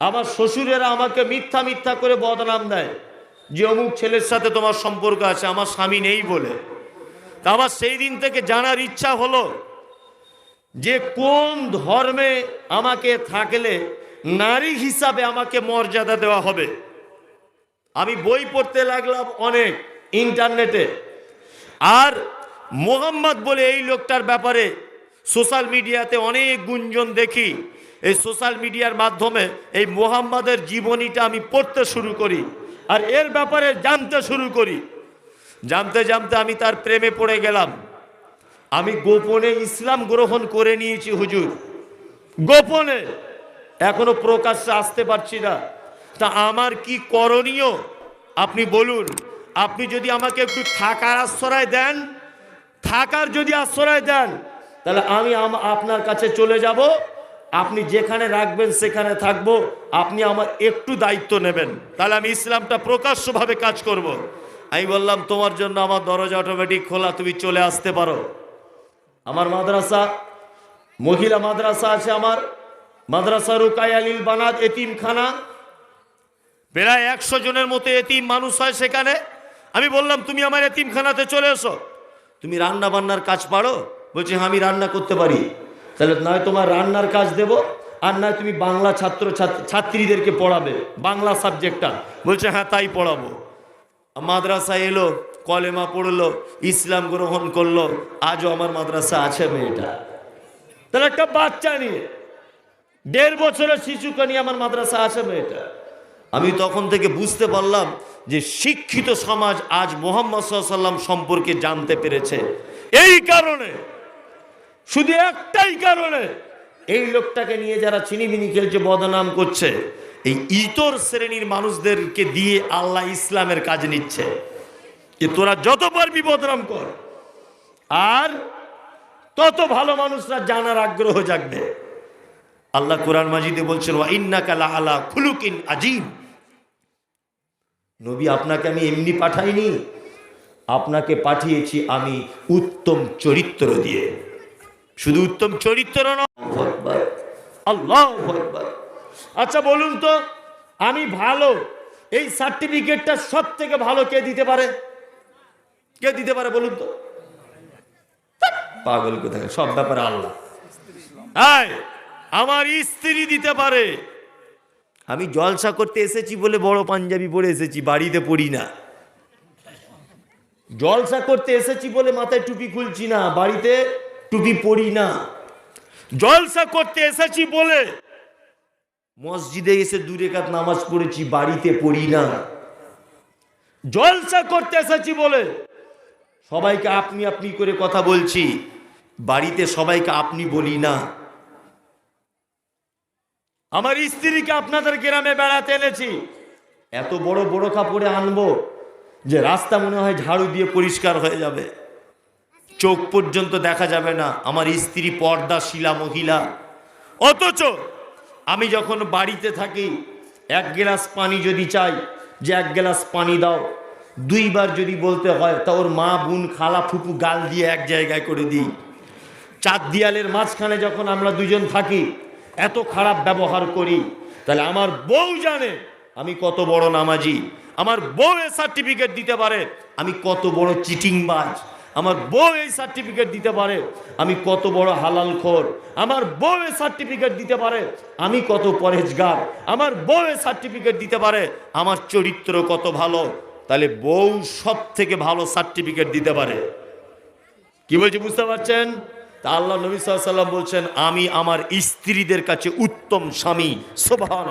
আমার শ্বশুরেরা আমাকে মিথ্যা মিথ্যা করে বদনাম দেয়। যে অমুক ছেলের সাথে তোমার সম্পর্ক আছে, আমার স্বামী নেই বলে। তা আমার সেই দিন থেকে জানার ইচ্ছা হলো যে কোন ধর্মে আমাকে থাকলে নারী হিসাবে আমাকে মর্যাদা দেওয়া হবে। আমি বই পড়তে লাগলাম অনেক ইন্টারনেটে। আর মোহাম্মদ বলে এই লোকটার ব্যাপারে সোশ্যাল মিডিয়াতে অনেক গুঞ্জন দেখি। এই সোশ্যাল মিডিয়ার মাধ্যমে এই মোহাম্মদের জীবনীটা আমি পড়তে শুরু করি আর এর ব্যাপারে জানতে শুরু করি। জানতে জানতে আমি তার প্রেমে পড়ে গেলাম। আমি গোপনে ইসলাম গ্রহণ করে নিয়েছি হুজুর। গোপনে। এখনও প্রকাশ্যে আসতে পারছি না। তা আমার কি করণীয়? আপনি বলুন। আপনি যদি আমাকে একটু থাকার আশ্রয় দেন, থাকার যদি আশ্রয় দেন, তাহলে আমি আপনার কাছে চলে যাব। আপনি যেখানে রাখবেন, সেখানে থাকব। আপনি আমার একটু দায়িত্ব নেবেন। তাহলে আমি ইসলামটা প্রকাশ্যভাবে কাজ করব। আমি বললাম, তোমার জন্য আমার দরজা অটোমেটিক খোলা, তুমি চলে আসতে পারো। আমার মাদ্রাসা, মহিলা মাদ্রাসা আছে আমার। মাদ্রাসা রুকাই বানাদ এতিমখানা। প্রায় একশো জনের মতো এতিম মানুষ হয় সেখানে। আমি বললাম, তুমি আমার এতিমখানাতে চলে এসো। তুমি রান্না বান্নার কাজ পারো? বলছি হ্যাঁ আমি রান্না করতে পারি। তাহলে নয় তোমার রান্নার কাজ দেব, আর নয় তুমি বাংলা ছাত্র ছাত্র- ছাত্রীদেরকে পড়াবে, বাংলা সাবজেক্টটা বলছে হ্যাঁ তাই পড়াবো। মাদ্রাসা এলো, কলেমা পড়ল, ইসলাম গ্রহণ করল, আজও আমার মাদ্রাসা আছে মেয়েটা। তাহলে একটা বাচ্চা নিয়ে, দেড় বছরের শিশুকে নিয়ে আমার মাদ্রাসা আছে মেয়েটা। আমি তখন থেকে বুঝতে পারলাম যে শিক্ষিত সমাজ আজ মোহাম্মদ সাল্লাম সম্পর্কে জানতে পেরেছে। এই কারণে শুধু একটাই কারণে এই লোকটাকে নিয়ে যারা চিনিমিনি খেলছে, বদনাম করছে, এই ইতর শ্রেণির মানুষদেরকে দিয়ে আল্লাহ ইসলামের কাজ নিচ্ছে। যে তোরা যত পারবি বদনাম কর। আর তত ভালো মানুষরা জানার আগ্রহ জাগবে। আল্লাহ কোরআন মাজিদে বলছেন, ওয়া ইন্নাকা লা আলা খুলুকিন আজিম নবী, আপনাকে আমি এমনি পাঠাইনি। আপনাকে পাঠিয়েছি আমি উত্তম চরিত্র দিয়ে। শুধু উত্তম চরিত্র আল্লাহ আচ্ছা বলুন তো আমি ভালো এই সার্টিফিকেটটা সব থেকে ভালো কে দিতে পারে? কে দিতে পারে বলুন তো? পাগল কোথায় সব ব্যাপারে আল্লাহ। আমার স্ত্রী দিতে পারে। আমি জলসা করতে এসেছি বলে বড় পাঞ্জাবি পরে এসেছি বাড়িতে পড়ি না। জলসা করতে এসেছি বলে মাথায় টুপি খুলছি না বাড়িতে টুপি পরি না। জলসা করতে এসেছি বলে মসজিদে এসে দূরে কাত নামাজ পড়েছি বাড়িতে পড়ি না। জলসা করতে এসেছি বলে সবাইকে আপনি আপনি করে কথা বলছি বাড়িতে সবাইকে আপনি বলি না। আমার স্ত্রীকে আপনাদের গ্রামে বেড়াতে এনেছি। এত বড় বড় কাপড়ে আনব যে রাস্তা মনে হয় ঝাড়ু দিয়ে পরিষ্কার হয়ে যাবে। চোখ পর্যন্ত দেখা যাবে না। আমার স্ত্রী পর্দা, শিলা, মহিলা। অথচ আমি যখন বাড়িতে থাকি, এক গ্লাস পানি যদি চাই, যে এক গ্লাস পানি দাও। দুইবার যদি বলতে হয়, তা ওর মা, বোন, খালা, ফুপু গাল দিয়ে এক জায়গায় করে দিই। চার দেয়ালের মাঝখানে যখন আমরা দুজন থাকি, এত খারাপ ব্যবহার করি, তাহলে আমার বউ জানে আমি কত বড় নামাজি। আমার বউ সার্টিফিকেট দিতে পারে, আমি কত বড় চিটিংবাজ। আমার বউ এই সার্টিফিকেট দিতে পারে, আমি কত বড় হালাল খোর আমার বউ এ সার্টিফিকেট দিতে পারে, আমি কত পরেজগার আমার বউ এ সার্টিফিকেট দিতে পারে, আমার চরিত্র কত ভালো। তাহলে বউ সব থেকে ভালো সার্টিফিকেট দিতে পারে। কি বলছি, বুঝতে পারছেন? তা আল্লাহ নবী সাল্লাম বলছেন, আমি আমার স্ত্রীদের কাছে উত্তম স্বামী। সোভান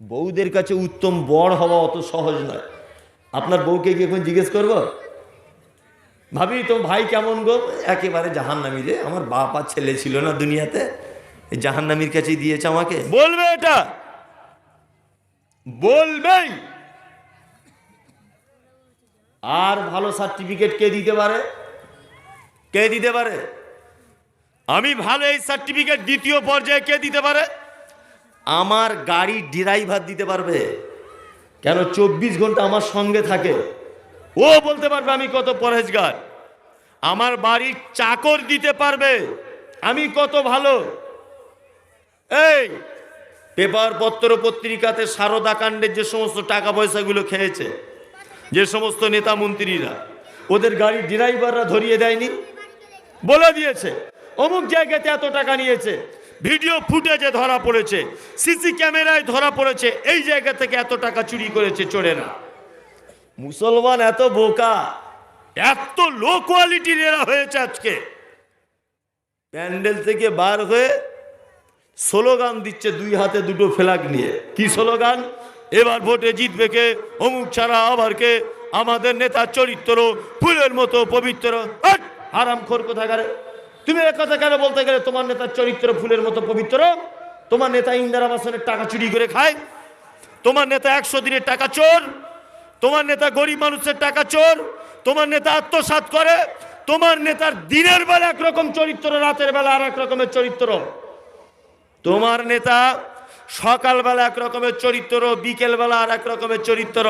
বউদের কাছে উত্তম বর হওয়া অত সহজ নয়। আপনার বউকে গিয়ে এখন জিজ্ঞেস করব? ভাবি তো ভাই কেমন গো? একেবারে জাহান্নামি রে আমার বাপ আর ছেলে ছিল না দুনিয়াতে। এই জাহান্নামির কাছেই দিয়েছে আমাকে। বলবে এটা? বলবেই। আর ভালো সার্টিফিকেট কে দিতে পারে? কে দিতে পারে? আমি ভালো এই সার্টিফিকেট দ্বিতীয় পর্যায়ে কে দিতে পারে? আমার গাড়ির ড্রাইভার দিতে পারবে। কেন চব্বিশ ঘণ্টা আমার সঙ্গে থাকে? ও বলতে পারবে আমি কত পরহেজগার। আমার বাড়ির চাকর দিতে পারবে। আমি কত ভালো। এই পেপার পত্র পত্রিকাতে সারদা কাণ্ডের যে সমস্ত টাকা পয়সাগুলো খেয়েছে, যে সমস্ত নেতা মন্ত্রীরা, ওদের গাড়ির ড্রাইভাররা ধরিয়ে দেয়নি? বলে দিয়েছে, অমুক জায়গাতে এত টাকা নিয়েছে। ভিডিও ফুটেজে ধরা পড়েছে সিসি ক্যামেরায় ধরা পড়েছে এই জায়গা থেকে এত টাকা চুরি করেছে চোরেরা। মুসলমান এত বোকা। এত লো কোয়ালিটির এরা হয়েছে আজকে। প্যান্ডেল থেকে বার হয়ে স্লোগান দিচ্ছে দুই হাতে দুটো ফ্ল্যাগ নিয়ে। কি স্লোগান? এবার ভোটে জিতবে কে? অমুক ছাড়া আবার কে? আমাদের নেতার চরিত্র ফুলের মতো পবিত্র! হারাম খোর কোথাকারে? তুমি এক কথা কেন বলতে গেলে? তোমার নেতার চরিত্র ফুলের মতো পবিত্র। তোমার নেতা ইন্দিরা আবাসনের টাকা চুরি করে খায়। তোমার নেতা একশো দিনের টাকা চোর। তোমার নেতা গরিব মানুষের টাকা চোর। তোমার নেতা আত্মসাত করে। তোমার নেতার দিনের বেলা একরকম চরিত্র, রাতের বেলা আর এক রকমের চরিত্র। তোমার নেতা সকালবেলা এক রকমের চরিত্র, বিকেলবেলা আর এক রকমের চরিত্র।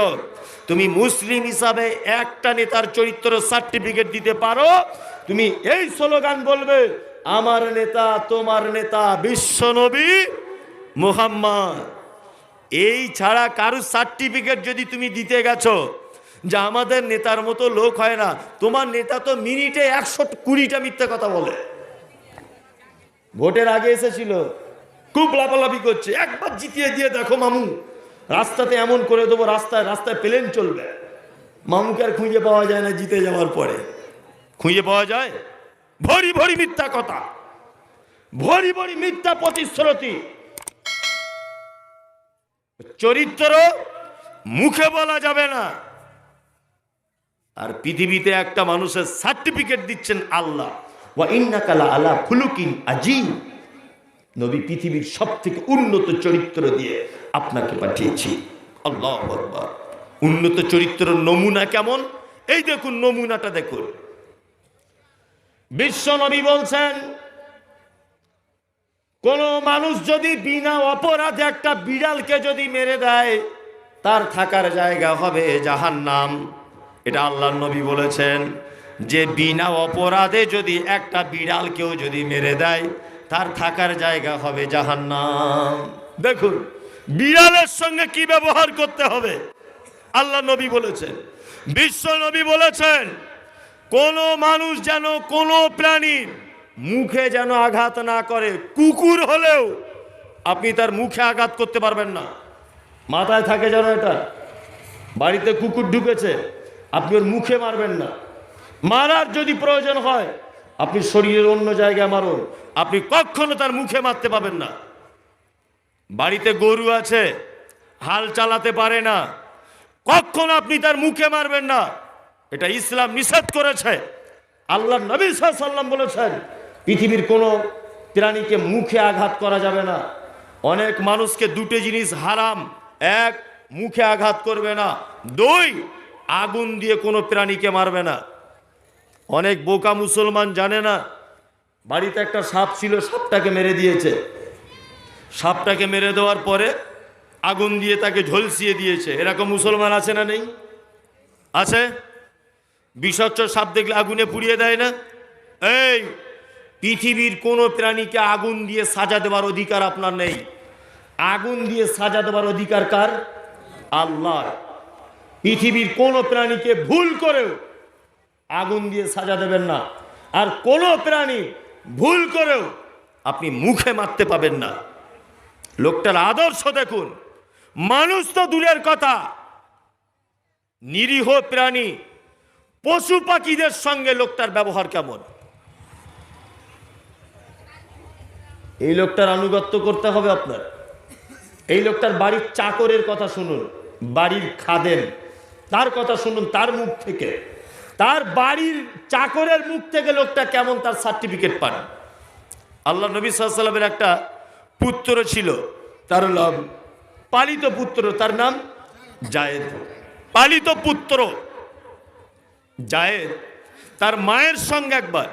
তুমি মুসলিম হিসাবে একটা নেতার চরিত্র সার্টিফিকেট দিতে পারো, তুমি এই স্লোগান বলবে, আমার নেতা, তোমার নেতা বিশ্বনবী মুহাম্মদ। এই ছাড়া কারুর সার্টিফিকেট যদি তুমি দিতে গেছো, যে আমাদের নেতার মতো লোক হয় না, তোমার নেতা তো মিনিটে একশো কুড়িটা মিথ্যে কথা বলে। ভোটের আগে এসেছিল। খুব লাফালাফি করছে। একবার জিতিয়ে দিয়ে দেখো মামু, রাস্তাতে এমন করে দেবো, রাস্তায় রাস্তায় প্লেন চলবে। মামুকে আর খুঁজে পাওয়া যায় না জিতে যাওয়ার পরে। খুঁজে পাওয়া যায়? ভরি ভরি মিথ্যা কথা। ভরি ভরি মিথ্যা প্রতিশ্রুতি। চরিত্র মুখে বলা যাবে না। আর পৃথিবীতে একটা মানুষের সার্টিফিকেট দিচ্ছেন আল্লাহ। ওয়া ইন্নাকালা আলা খুলুকিন আজিম। নবী পৃথিবীর সব থেকে উন্নত চরিত্র দিয়ে আপনাকে পাঠিয়েছি। আল্লাহ উন্নত চরিত্র নমুনা কেমন? এই দেখুন, নমুনাটা দেখুন। বিশ্ব নবী বলছেন, কোন মানুষ যদি বিনা অপরাধে একটা বিড়ালকে যদি মেরে দেয়, তার থাকার জায়গা হবে জাহান্নাম। এটা আল্লাহ নবী বলেছেন, যে বিনা অপরাধে যদি একটা বিড়ালকেও যদি মেরে দেয় তার থাকার জায়গা হবে জাহান্নাম। দেখুন, বিড়ালের সঙ্গে কি ব্যবহার করতে হবে? আল্লাহ নবী বলেছেন, বিশ্ব নবী বলেছেন, কোন মানুষ যেন কোনো প্রাণীর মুখে যেন আঘাত না করে, কুকুর হলেও আপনি তার মুখে আঘাত করতে পারবেন না। মাথায় থাকে যেন এটা। বাড়িতে কুকুর ঢুকেছে, আপনি ওর মুখে মারবেন না। মারার যদি প্রয়োজন হয়, আপনি শরীরের অন্য জায়গায় মারুন। আপনি কখনো তার মুখে মারতে পাবেন না। বাড়িতে গরু আছে, হাল চালাতে পারে না। কখনো আপনি তার মুখে মারবেন না। এটা ইসলাম নিষেধ করেছে। আল্লাহ নবী সাল্লাম বলেছেন, পৃথিবীর কোনো প্রাণীকে মুখে আঘাত করা যাবে না। অনেক মানুষকে দুটো জিনিস হারাম, এক, মুখে আঘাত করবে না। দুই, আগুন দিয়ে কোনো প্রাণীকে মারবে না। অনেক বোকা মুসলমান জানে না বাড়িতে একটা সাপ ছিল, সাপটাকে মেরে দিয়েছে। সাপটাকে মেরে দেওয়ার পরে আগুন দিয়ে তাকে ঝলসিয়ে দিয়েছে। এরকম মুসলমান আছে না নেই? আছে? বিষচ্ছ সাপ দেখলে আগুনে পুড়িয়ে দেয় না? এই, পৃথিবীর কোনো প্রাণীকে আগুন দিয়ে সাজা দেওয়ার অধিকার আপনার নেই। আগুন দিয়ে সাজা দেওয়ার অধিকার কার? আল্লাহ। পৃথিবীর কোনো প্রাণীকে ভুল করেও আগুন দিয়ে সাজা দেবেন না। আর কোনো প্রাণী ভুল করেও আপনি মুখে মারতে পাবেন না। লোকটার আদর্শ দেখুন। মানুষ তো দূরের কথা। নিরীহ প্রাণী, পশু পাখিদের সঙ্গে লোকটার ব্যবহার কেমন? এই লোকটার আনুগত্য করতে হবে আপনার। এই লোকটার বাড়ির চাকরের কথা শুনুন, বাড়ির খাদেন তার কথা শুনুন, তার মুখ থেকে। তার বাড়ির চাকরের মুখ থেকে লোকটা কেমন তার সার্টিফিকেট পান। আল্লাহ নবী সাল্লামের একটা পুত্র ছিল, তার নাম পালিত পুত্র, তার নাম জায়েদ। পালিত পুত্র জায়েদ তার মায়ের সঙ্গে একবার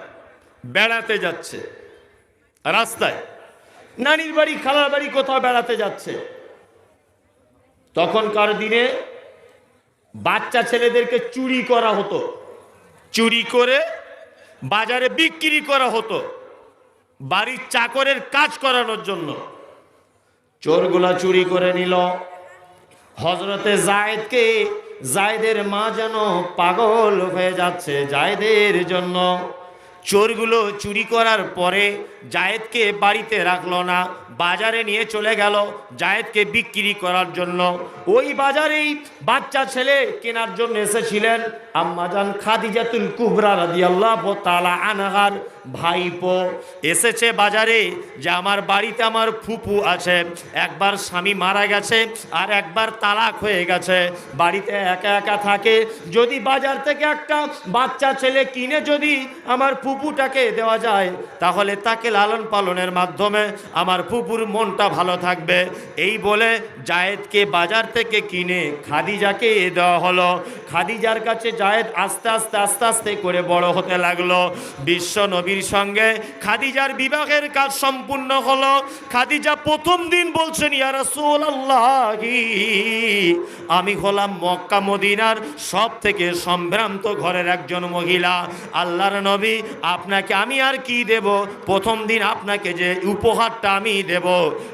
বেড়াতে যাচ্ছে, রাস্তায়। নানির বাড়ি, খালার বাড়ি কোথাও বেড়াতে যাচ্ছে। তখনকার দিনে বাচ্চা ছেলেদেরকে চুরি করা হতো। চুরি করে বাজারে বিক্রি করা হতো, বাড়ির চাকরের কাজ করানোর জন্য। চোরগুলা চুরি করে নিল। হজরতে জায়েদকে জায়দের মা যেন পাগল হয়ে যাচ্ছে জায়দের জন্য। চোরগুলো চুরি করার পরে জায়েদকে বাড়িতে রাখল না, বাজারে নিয়ে চলে গেল জায়েদকে বিক্রি করার জন্য। ওই বাজারেই বাচ্চা ছেলে কেনার জন্য এসেছিলেন আম্মাজান খাদিজাতুল কুবরা রাদিয়াল্লাহু তাআলা আনহার ভাইপো। এসেছে বাজারে যে আমার বাড়িতে আমার ফুপু আছে, একবার স্বামী মারা গেছে আর একবার তালাক হয়ে গেছে। বাড়িতে একা একা থাকে, যদি বাজার থেকে একটা বাচ্চা ছেলে কিনে যদি আমার ফুপুটাকে দেওয়া যায়, তাহলে তাকে লালন পালনের মাধ্যমে আমার ফুপুর মনটা ভালো থাকবে। এই বলে জায়েদকে বাজার থেকে কিনে খাদিজাকে এ দেওয়া হলো। খাদিজার কাছে জায়েদ আস্তে আস্তে আস্তে আস্তে করে বড় হতে লাগল। বিশ্ব নবীর সঙ্গে খাদিজার বিবাহের কাজ সম্পূর্ণ হলো। খাদিজা প্রথম দিন বলছেন, ইয়া রাসূলুল্লাহি, আমি হলাম মক্কা মদিনার সব থেকে সম্ভ্রান্ত ঘরের একজন মহিলা। আল্লাহর নবী আপনাকে আমি আর কি দেব? প্রথম দিন আপনাকে যে উপহারটা আমি দেব,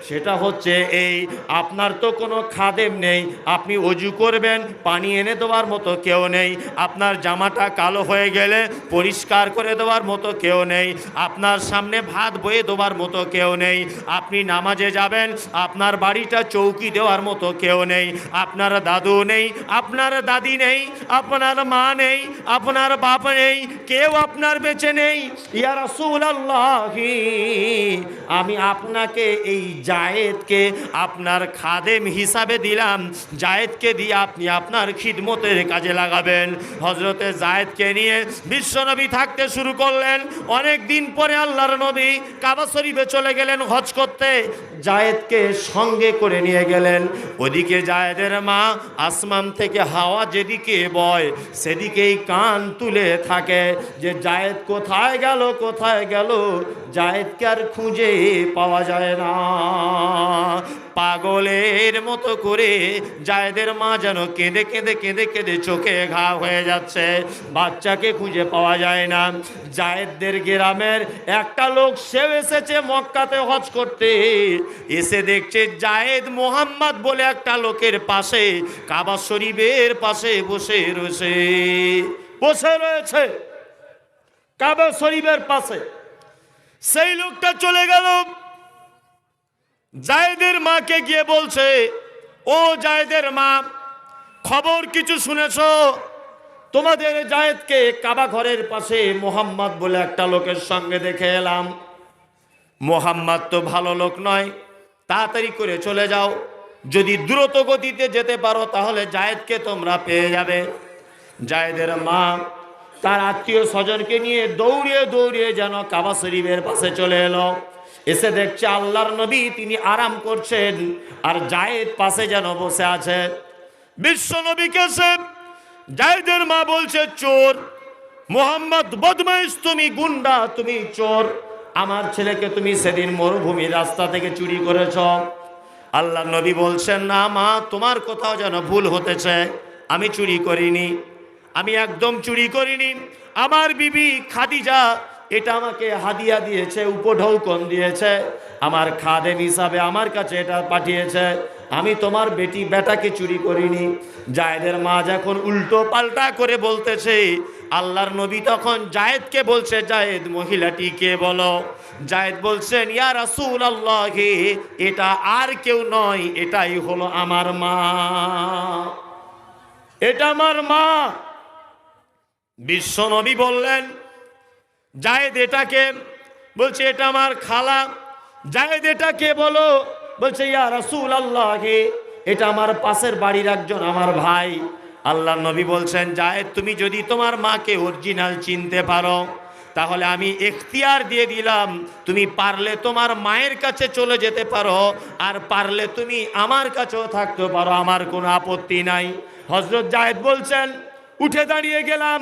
সেটা হচ্ছে এই, আপনার তো কোনো খাদেম নেই, আপনি অজু করবেন, পানি এনে দেওয়ার মতো কেউ নেই, আপনার জামাটা কালো হয়ে গেলে পরিষ্কার করে দেওয়ার মতো কেউ নেই, আপনার সামনে ভাত বয়ে দেওয়ার মতো কেউ নেই, আপনি নামাজে যাবেন, আপনার বাড়িটা চৌকি দেওয়ার মতো কেউ নেই, আপনার দাদু নেই, আপনার দাদি নেই, আপনার মা নেই, আপনার বাপ নেই, কেউ আপনার বেঁচে নেই। ইয়া রাসূলুল্লাহি। আমি আপনাকে এই জায়েদকে আপনার খাদেম হিসাবে দিলাম। জায়েদকে দিয়ে আপনি আপনার খিদমতের কাজে লাগাবেন। হজরতে জায়েদকে নিয়ে বিশ্বনবী থাকতে শুরু করলেন। অনেক দিন পরে আল্লাহর নবী কাবা শরীফে চলে গেলেন হজ করতে। জায়েদকে সঙ্গে করে নিয়ে গেলেন। ওদিকে জায়েদের মা আসমান থেকে হাওয়া যেদিকে বয়, সেদিকেই কান তুলে থাকে যে জায়েদ কোথায় গেল, কোথায় গেল? জায়েদকে আর খুঁজে পাওয়া যায় না। পাগলের মতো করে জায়েদের মা যেন কেঁদে কেঁদে কেঁদে কেঁদে চোখে ঘা হয়ে যাচ্ছে। বাচ্চাকে খুঁজে পাওয়া যায় না। জায়েদদের গ্রামের একটা লোক, সেও এসেছে মক্কাতে হজ করতে। এসে দেখছে জায়েদ মোহাম্মদ বলে একটা লোকের পাশে, কাবা শরীফের পাশে বসে রয়েছে। বসে রয়েছে। কাবা শরীফের পাশে। সেই লোকটা চলে গেল। জায়েদের মাকে গিয়ে বলছে, ও জায়েদের মা, খবর কিছু শুনেছো? তোমাদের জায়েদকে কাবা ঘরের পাশে মোহাম্মদ বলে একটা লোকের সঙ্গে দেখে এলাম। মোহাম্মদ তো ভালো লোক নয়, তাড়াতাড়ি করে চলে যাও। যদি দ্রুত গতিতে যেতে পারো, তাহলে জায়েদকে তোমরা পেয়ে যাবে। জায়েদের মা তার আত্মীয় স্বজনকে নিয়ে দৌড়িয়ে দৌড়িয়ে যেন কাবা শরীফের পাশে চলে এলো। এসে দেখছে আল্লাহর নবী তিনি আরাম করছেন আর জায়েদ পাশে যেন বসে আছে। বিশ্ব নবীকে সে? জায়েদের মা বলছে, চোর, মোহাম্মদ বদমাইশ তুমি, গুন্ডা তুমি, চোর। আমার ছেলেকে তুমি সেদিন মরুভূমি রাস্তা থেকে চুরি করেছ। আল্লাহ নবী বলছেন, না মা, তোমার কোথাও যেন ভুল হতেছে। আমি চুরি করিনি। আমি একদম চুরি করিনি। আমার বিবি খাদিজা এটা আমাকে হাদিয়া দিয়েছে, উপঢৌকন দিয়েছে। আমার খাদেম হিসাবে আমার কাছে এটা পাঠিয়েছে। আমি তোমার বেটি বেটাকে চুরি করিনি। জায়েদের মা যখন উল্টো পাল্টা করে বলতেছে, আল্লাহর নবী তখন জায়েদকে বলছে, জায়েদ মহিলাটি কে বলো। জায়েদ বলছেন ইয়া রাসূল আল্লাহ এটা আর কেউ নয়, এটাই হলো আমার মা। এটা আমার মা। বিশ্বনবী বললেন, জায়েদ এটাকে বলছে, এটা আমার খালা। জায়েদ এটাকে বলো? বলছে, ইয়া রাসূল আল্লাহকে এটা আমার পাশের বাড়ির একজন আমার ভাই। আল্লাহ নবী বলছেন, জায়েদ, তুমি যদি তোমার মাকে অরিজিনাল চিনতে পারো, তাহলে আমি এখতিয়ার দিয়ে দিলাম, তুমি পারলে তোমার মায়ের কাছে চলে যেতে পারো, আর পারলে তুমি আমার কাছেও থাকতে পারো, আমার কোনো আপত্তি নাই। হজরত জায়েদ বলছেন, উঠে দাঁড়িয়ে গেলাম।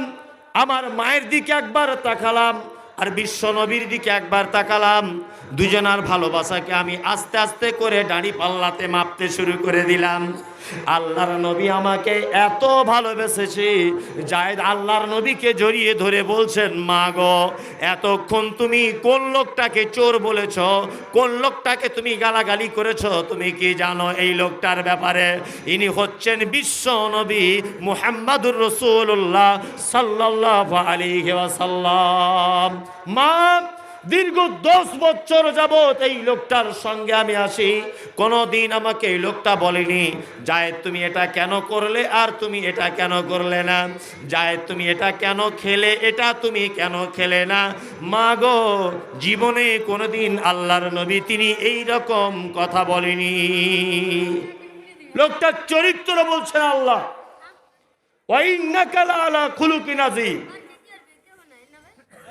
আমার মায়ের দিকে একবার তাকালাম আর বিশ্ব নবীর দিকে একবার তাকালাম। দুজনার ভালোবাসাকে আমি আস্তে আস্তে করে দাড়ি পাল্লাতে মাপতে শুরু করে দিলাম। আল্লাহর নবী আমাকে এত ভালোবেসেছে, জায়দ আল্লাহর নবীকে জড়িয়ে ধরে বলছেন, মা গো, এতক্ষণ তুমি কোন লোকটাকে চোর বলেছ? কোন লোকটাকে তুমি গালাগালি করেছ? তুমি কি জানো এই লোকটার ব্যাপারে? ইনি হচ্ছেন বিশ্ব নবী মুহাম্মাদুর রসুল্লাহ সাল্লাহ আলাইহি ওয়াসাল্লাম। মা দীর্ঘ দশ বছর যাবৎ এই লোকটার সঙ্গে আমি আসি কোনোদিন আমাকে এই লোকটা বলেনি, জায়েদ, তুমি এটা কেন করলে আর তুমি এটা কেন করলে না? জায়েদ, তুমি এটা কেন খেলে, এটা তুমি কেন খেলে না? মা গো, জীবনে কোনোদিন আল্লাহর নবী তিনি এই রকম কথা বলেনি। লোকটার চরিত্র বলছেন আল্লাহ ওয়াইন্নাকালা আলা খুলুকিন আযীম।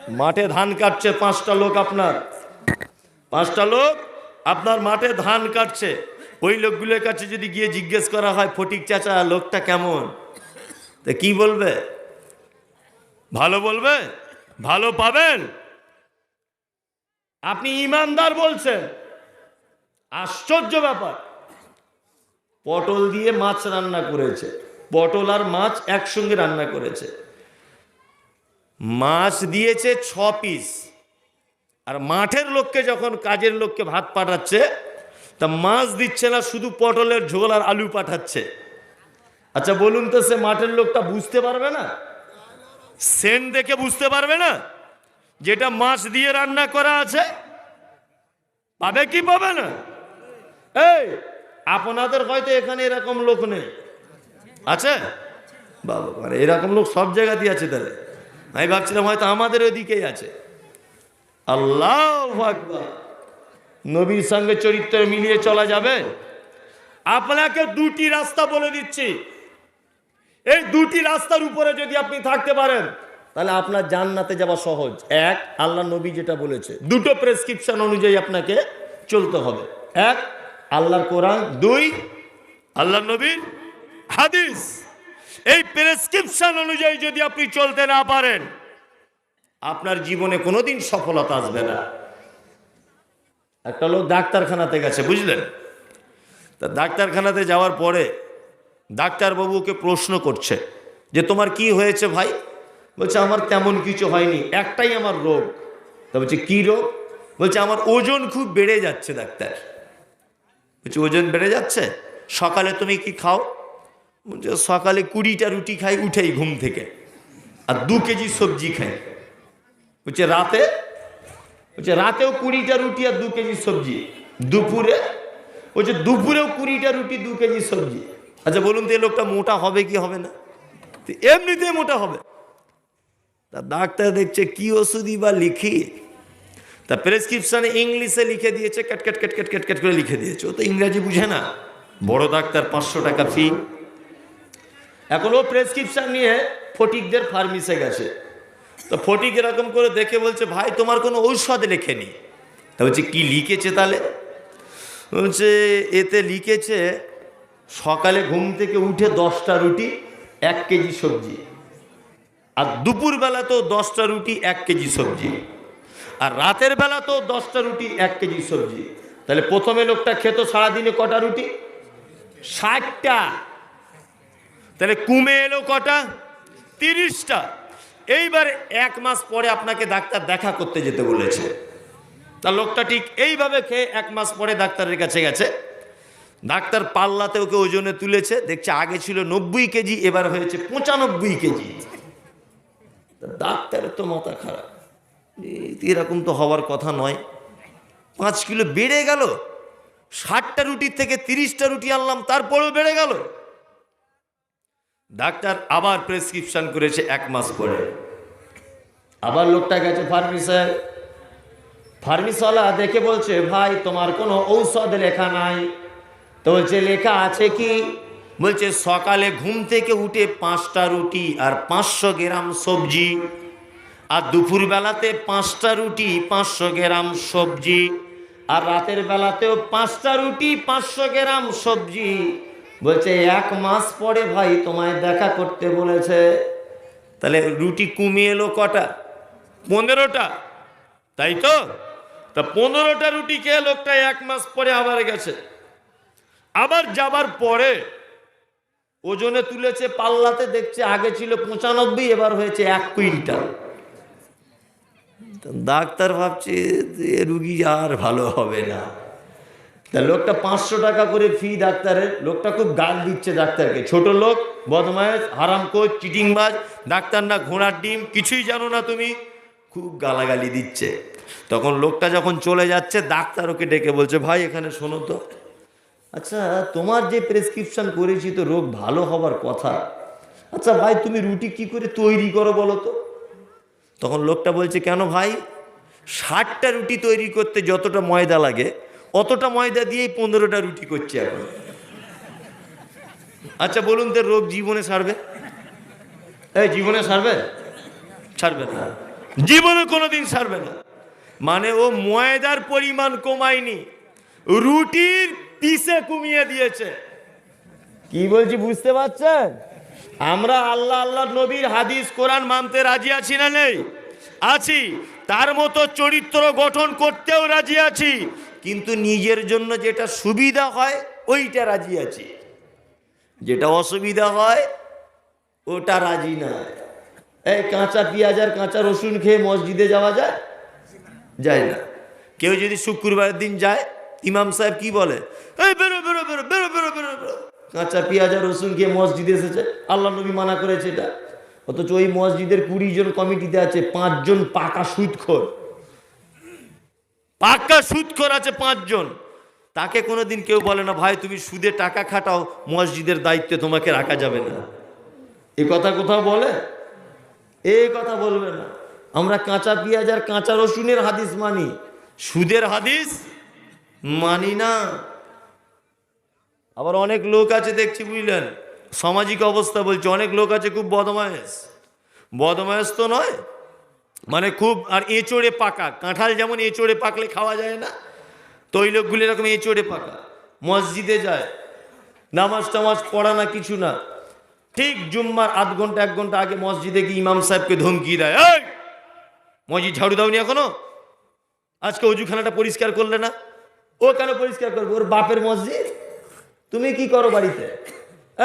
মাঠে ধান কাটছে পাঁচটা লোক আপনার। পাঁচটা লোক, আপনার মাঠে ধান কাটছে। ওই লোকগুলোর কাছে যদি গিয়ে জিজ্ঞেস করা হয়, ফটিক চাচা, লোকটা কেমন? তা কি বলবে? ভালো বলবে? ভালো পাবেন? আপনি ইমানদার বলছেন। আশ্চর্য ব্যাপার। পটল দিয়ে মাছ রান্না করেছে। পটল আর মাছ একসঙ্গে রান্না করেছে। মাছ দিয়েছে ছ পিস। আর মাঠের লোককে যখন কাজের লোককে ভাত পাঠাচ্ছে, তা মাছ দিচ্ছে না, শুধু পটলের ঝোল আর আলু পাঠাচ্ছে। আচ্ছা বলুন তো, সে মাঠের লোকটা বুঝতে পারবে না? সেন দেখে বুঝতে পারবে না? যেটা মাছ দিয়ে রান্না করা আছে, পাবে কি পাবে না? এই, আপনাদের হয়তো এখানে এরকম লোক নেই। আছে? বাবা এরকম লোক সব জায়গাতেই আছে তাহলে। আমি ভাবছিলাম হয়তো আমাদের ওদিকেই আছে। আল্লাহ নবীর সঙ্গে চরিত্র মিলিয়ে চলা যাবে? আপনাকে দুটি রাস্তা বলে দিচ্ছি। এই দুটি রাস্তার উপরে যদি আপনি থাকতে পারেন, তাহলে আপনার জান্নাতে যাওয়া সহজ। এক, আল্লাহ নবী যেটা বলেছে, দুটো প্রেসক্রিপশন অনুযায়ী আপনাকে চলতে হবে। এক, আল্লাহর কোরআন। দুই আল্লাহ নবীর হাদিস। এই প্রেসক্রিপশন অনুযায়ী যদি আপনি চলতে না পারেন, আপনার জীবনে কোনোদিন সফলতা আসবে না। একটা লোক ডাক্তারখানাতে গেছে, বুঝলেন? তা ডাক্তারখানাতে যাওয়ার পরে ডাক্তারবাবুকে প্রশ্ন করছে যে, তোমার কি হয়েছে ভাই? বলছে, আমার তেমন কিছু হয়নি, একটাই আমার রোগ। তা বলছে, কী রোগ? বলছে, আমার ওজন খুব বেড়ে যাচ্ছে, ডাক্তার। বলছে, ওজন বেড়ে যাচ্ছে? সকালে তুমি কি খাও? সকালে কুড়িটা রুটি খাই, উঠেই ঘুম থেকে। আর দু কেজি সবজি খাই। বলছে, রাতে? বলছে, রাতেও কুড়িটা রুটি আর দু কেজি সবজি। দুপুরে? বলছে, দুপুরেও কুড়িটা রুটি, দু কেজি সবজি। আচ্ছা বলুন তো এই লোকটা মোটা হবে কি হবে না? তো এমনিতেই মোটা হবে। তা ডাক্তার দেখছে, কি ওষুধই বা লিখি? তা প্রেসক্রিপশনে ইংলিশে লিখে দিয়েছে, cat cat cat cat cat cat করে লিখে দিয়েছে। ও তো ইংরাজি বুঝে না। বড় ডাক্তার পাঁচশো টাকা ফি। এখন ও প্রেসক্রিপশন নিয়ে ফটিকদের ফার্মিসে গেছে। তো ফটিক এরকম করে দেখে বলছে, ভাই, তোমার কোনো ঔষধ লেখেনি। তা বলছে, কী লিখেছে তাহলে? বলছে, এতে লিখেছে, সকালে ঘুম থেকে উঠে দশটা রুটি, এক কেজি সবজি। আর দুপুরবেলা তো দশটা রুটি, এক কেজি সবজি। আর রাতের বেলা তো দশটা রুটি, এক কেজি সবজি। তাহলে প্রথমে লোকটা খেত সারাদিনে কটা রুটি? ষাটটা। তাহলে কমে এলো কটা? তিরিশটা। এইবার এক মাস পরে আপনাকে ডাক্তার দেখা করতে যেতে বলেছে। তা লোকটা ঠিক এইভাবে খেয়ে এক মাস পরে ডাক্তারের কাছে গেছে। ডাক্তার পাল্লাতে ওকে ওজনে তুলেছে, দেখছে আগে ছিল নব্বই কেজি, এবার হয়েছে পঁচানব্বই কেজি। ডাক্তারের তো মাথা খারাপ। এরকম তো হওয়ার কথা নয়। পাঁচ কিলো বেড়ে গেল, ষাটটা রুটির থেকে তিরিশটা রুটি আনলাম, তারপরেও বেড়ে গেল। ডাক্তার আবার প্রেসক্রিপশন করেছে এক মাস পরে। আবার লোকটা গেছে ফার্মেসির ফার্মেসওয়ালা দেখে বলছে ভাই তোমার কোনো ঔষধ লেখা নাই। তো বলছে লেখা আছে কি? বলছে সকালে ঘুম থেকে উঠে পাঁচটা রুটি আর পাঁচশো গ্রাম সবজি আর দুপুরবেলাতে পাঁচটা রুটি পাঁচশো গ্রাম সবজি আর রাতের বেলাতেও পাঁচটা রুটি পাঁচশো গ্রাম সবজি। বলছে, এক মাস পরে ভাই তোমায় দেখা করতে বলেছে। তাহলে রুটি কমিয়ে এলো কটা? পনেরোটা। তাই তো? তা পনেরোটা রুটি খেয়ে লোকটা এক মাস পরে আবার গেছে। আবার যাবার পরে ওজনে তুলেছে, পাল্লাতে দেখছে আগে ছিল পঁচানব্বই, এবার হয়েছে এক কুইন্টাল। ডাক্তার ভাবছে রুগী আর ভালো হবে না। তা লোকটা পাঁচশো টাকা করে ফি ডাক্তারের, লোকটা খুব গাল দিচ্ছে ডাক্তারকে। ছোট লোক, বদমায়েশ হারামকোচ চিটিংবাজ, ডাক্তার না ঘোড়ার ডিম, কিছুই জানো না তুমি। খুব গালাগালি দিচ্ছে। তখন লোকটা যখন চলে যাচ্ছে, ডাক্তার ওকে ডেকে বলছে, ভাই, এখানে শোনো তো। আচ্ছা তোমার যে প্রেসক্রিপশন করেছি তো রোগ ভালো হবার কথা। আচ্ছা ভাই, তুমি রুটি কি করে তৈরি করো বলো তো? তখন লোকটা বলছে, কেন ভাই? ষাটটা রুটি তৈরি করতে যতটা ময়দা লাগে অতটা ময়দা দিয়েই পনেরোটা রুটি করছে এখন? আচ্ছা বলুন তো, রোগ জীবনে সারবে? এই, জীবনে সারবে? ছাড়বে না। জীবনে কোনোদিন সারবে না। মানে ও ময়দার পরিমাণ কমায়নি, রুটির পিসে কমিয়ে দিয়েছে। কি বলছি, বুঝতে পারছেন? আমরা আল্লাহ আল্লাহ নবীর হাদিস, কোরআন মানতে রাজি আছি না নেই? আছি। তার মতো চরিত্র গঠন করতেও রাজি আছি। কিন্তু নিজের জন্য যেটা সুবিধা হয়, ওইটা রাজি আছে। যেটা অসুবিধা হয়, ওটা রাজি না। এই কাঁচা পেঁয়াজ আর কাঁচা রসুন খেয়ে মসজিদে যাওয়া যায়? যায় না। কেউ যদি শুক্রবারের দিন যায়, ইমাম সাহেব কি বলে? এই বেরো বেরো বেরো বেরো বেরো বেরো বেরো। কাঁচা পেঁয়াজ আর রসুন খেয়ে মসজিদে এসেছে। আল্লাহ নবী মানা করেছে এটা। অথচ ওই মসজিদের কুড়ি জন কমিটিতে আছে, পাঁচজন পাকা সুদখোর। পাকা সুদখোর আছে পাঁচজন। তাকে কোনোদিন কেউ বলে না, ভাই, তুমি সুদে টাকা খাটাও, মসজিদের দায়িত্বে তোমাকে রাখা যাবে না। এ কথা কোথাও বলে? এ কথা বলবে না। আমরা কাঁচা পেঁয়াজ আর কাঁচা রসুনের হাদিস মানি। সুদের হাদিস মানি না। আবার অনেক লোক আছে, দেখছি, বুঝলেন? সামাজিক অবস্থা বলছে, অনেক লোক আছে খুব বদমায়েশ। বদমায়েশ তো নয় মানে খুব আর এঁচড়ে পাকা। কাঁঠাল যেমন এঁচড়ে পাকলে খাওয়া যায় না তো ওই লোকগুলো এরকম এঁচড়ে পাকা। মসজিদে যায়, নামাজ টামাজ পড়া না কিছু না। ঠিক জুম্মার আধ ঘণ্টা, এক ঘণ্টা আগে মসজিদে গিয়ে ইমাম সাহেবকে ধমকি দেয় মসজিদ ঝাড়ু দাওনি এখনও? আজকে অজুখানাটা পরিষ্কার করলে না? ও কেন পরিষ্কার করবে? ওর বাপের মসজিদ? তুমি কি করো বাড়িতে?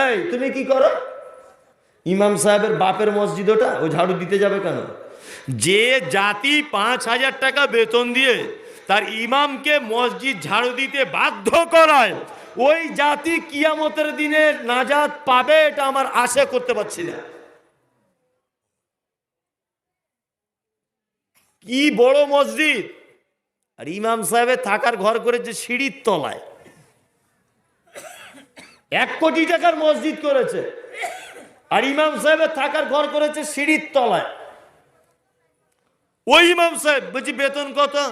এই, তুমি কি করো? ইমাম সাহেবের বাপের মসজিদ ওটা? ও ঝাড়ু দিতে যাবে কেন? যে জাতি পাঁচ হাজার টাকা বেতন দিয়ে তার ইমামকে মসজিদ ঝাড়ু দিতে বাধ্য করায়, ওই জাতি কিয়ামতের দিনে নাজাত পাবে এটা আমার আশা করতে পারছি না। কি বড় মসজিদ! আর ইমাম সাহেবের থাকার ঘর করেছে সিঁড়ির তলায়। এক কোটি টাকার মসজিদ করেছে। আর ইমাম সাহেবের থাকার ঘর করেছে সিঁড়ির তলায়। ওই ইমাম সাহেব, বলছি, বেতন কত?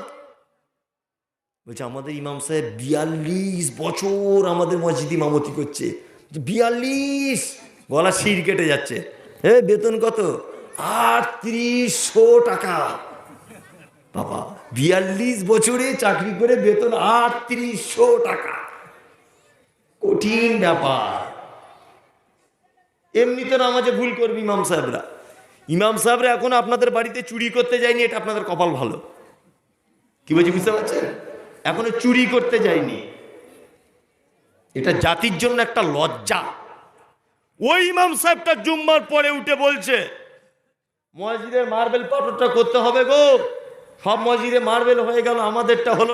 বলছে, আমাদের ইমাম সাহেব বিয়াল্লিশ বছর আমাদের মসজিদ ইমামতি করছে। বিয়াল্লিশ? গলা শির কেটে যাচ্ছে। এ, বেতন কত? আটত্রিশশো টাকা। বাবা, বিয়াল্লিশ বছরে চাকরি করে বেতন আটত্রিশশো টাকা। কঠিন ব্যাপার। এমনিতে নামাজে ভুল করবে ইমাম সাহেবরা। ইমাম সাহেবরা এখন আপনাদের বাড়িতে চুরি করতে যায়নি, এটা আপনাদের কপাল ভালো। কি বলছি, বুঝতে পারছেন? এখনও চুরি করতে যায়নি। এটা জাতির জন্য একটা লজ্জা। ওই ইমাম সাহেবটা জুম্মার পরে উঠে বলছে মসজিদের মার্বেল পাথরটা করতে হবে গো। সব মসজিদে মার্বেল হয়ে গেল, আমাদেরটা হলো